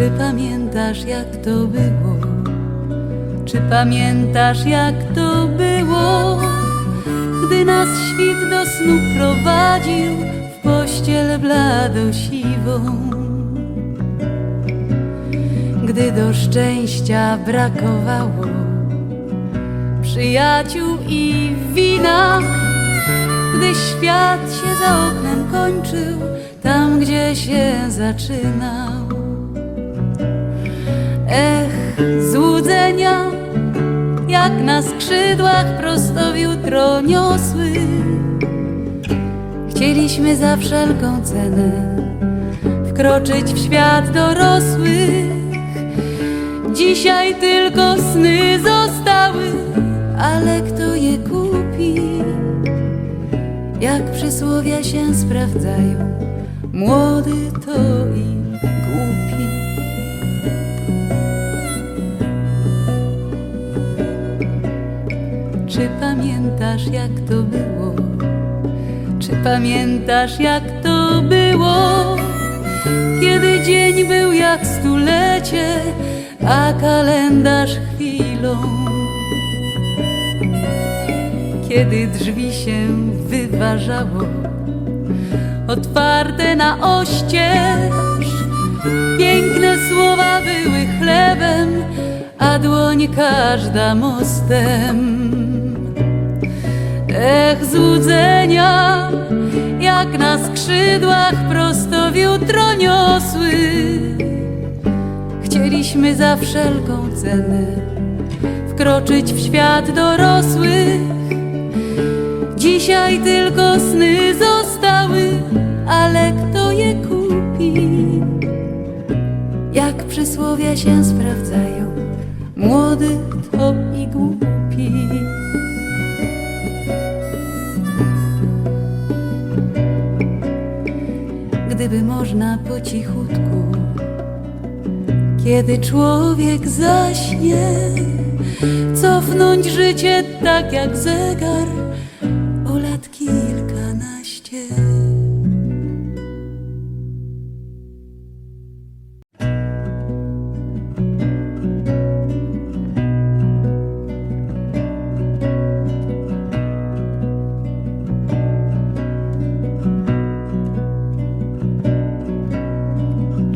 Czy pamiętasz jak to było? Czy pamiętasz jak to było? Gdy nas świt do snu prowadził w pościel blado siwą. Gdy do szczęścia brakowało przyjaciół i wina, gdy świat się za oknem kończył, tam gdzie się zaczynał. Złudzenia, jak na skrzydłach prosto w jutro niosły. Chcieliśmy za wszelką cenę wkroczyć w świat dorosły. Dzisiaj tylko sny zostały, ale kto je kupi? Jak przysłowia się sprawdzają, młody to i Czy pamiętasz jak to było? Czy pamiętasz jak to było? Kiedy dzień był jak stulecie, a kalendarz chwilą. Kiedy drzwi się wyważało, otwarte na oścież, piękne słowa były chlebem, a dłoń każda mostem. Jak na skrzydłach prosto w jutro niosły. Chcieliśmy za wszelką cenę wkroczyć w świat dorosły. Dzisiaj tylko sny zostały, ale kto je kupi? Jak przysłowia się sprawdzają, młody to i głupi. Gdyby można po cichutku, kiedy człowiek zaśnie, cofnąć życie tak jak zegar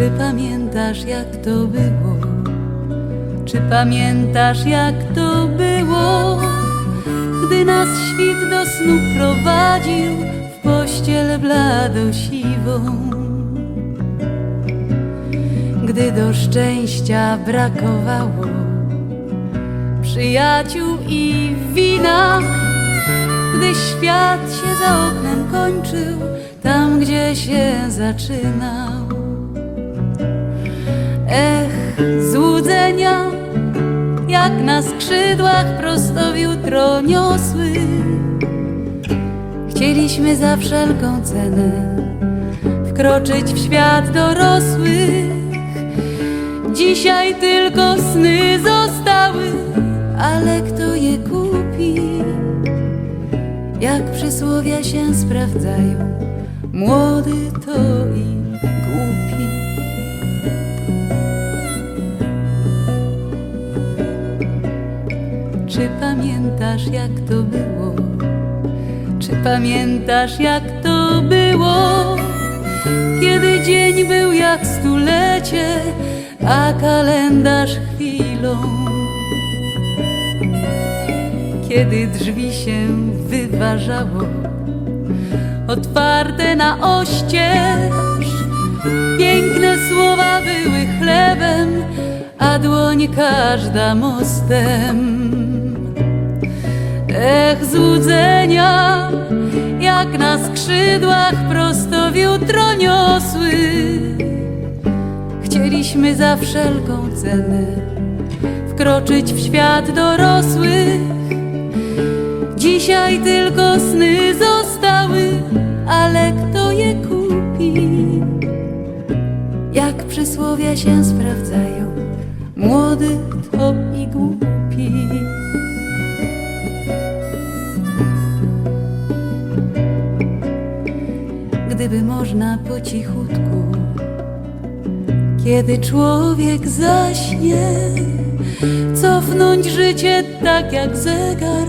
Czy pamiętasz jak to było? Czy pamiętasz jak to było? Gdy nas świt do snu prowadził w pościel blado siwą. Gdy do szczęścia brakowało przyjaciół i wina, gdy świat się za oknem kończył, tam gdzie się zaczynał. Złudzenia, jak na skrzydłach prosto w jutro niosły. Chcieliśmy za wszelką cenę wkroczyć w świat dorosły. Dzisiaj tylko sny zostały, ale kto je kupi? Jak przysłowia się sprawdzają, młody to i pamiętasz jak to było? Czy pamiętasz jak to było? Kiedy dzień był jak stulecie, a kalendarz chwilą. Kiedy drzwi się wyważało, otwarte na oścież, piękne słowa były chlebem, a dłoń każda mostem. Ech, złudzenia, jak na skrzydłach prosto w jutro niosły. Chcieliśmy za wszelką cenę wkroczyć w świat dorosłych. Dzisiaj tylko sny zostały, ale kto je kupi? Jak przysłowia się sprawdzają, młody to i głupi. Gdyby można po cichutku, kiedy człowiek zaśnie, cofnąć życie tak jak zegar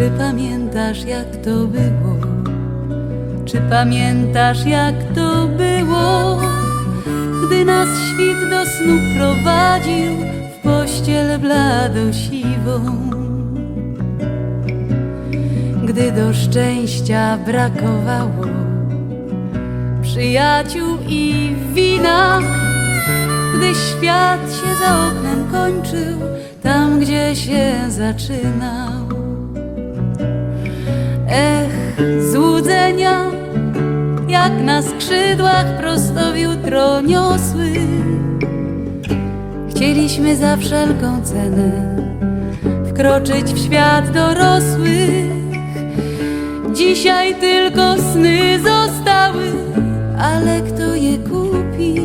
Czy pamiętasz jak to było? Czy pamiętasz jak to było? Gdy nas świt do snu prowadził w pościel blado siwą. Gdy do szczęścia brakowało przyjaciół i wina, gdy świat się za oknem kończył, tam gdzie się zaczynał. Ech, złudzenia, jak na skrzydłach prosto w jutro niosły. Chcieliśmy za wszelką cenę wkroczyć w świat dorosłych. Dzisiaj tylko sny zostały, ale kto je kupi?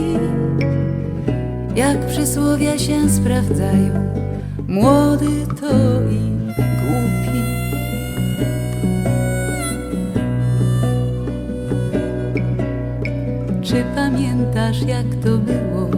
Jak przysłowia się sprawdzają, młody to i głupi. Czy pamiętasz jak to było?